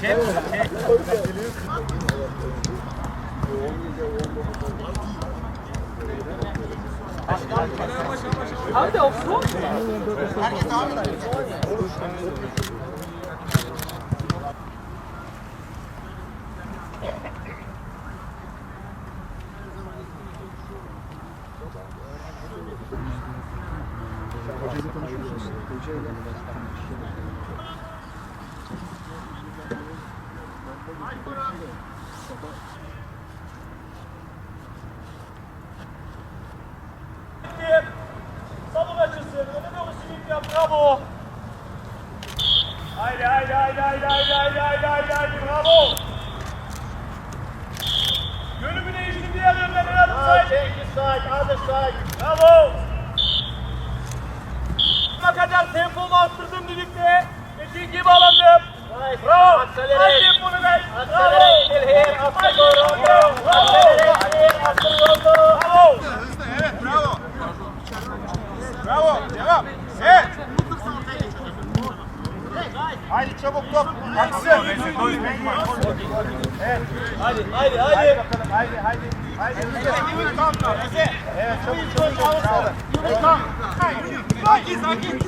Çek, çek. Abi de ofsu mu? Herkes abi de. Hocayla konuşmuşsunuz. Hocayla. Salon açılsın. Öne doğru sweep yap. Bravo. Haydi haydi haydi haydi haydi haydi haydi haydi haydi. Bravo. Yönümü değiştim diğer yönden. Helal olsun. Change side, other side. Bravo. Ne kadar tempomu arttırdım düdükle. Dediğin gibi alandım. Devam. Evet. Haydi çabuk top. Aksın. Evet. Haydi Haydi haydi. bakalım. Haydi haydi. Haydi. Evet çabuk çabuk. Bravo. Tam. Sakin sakin.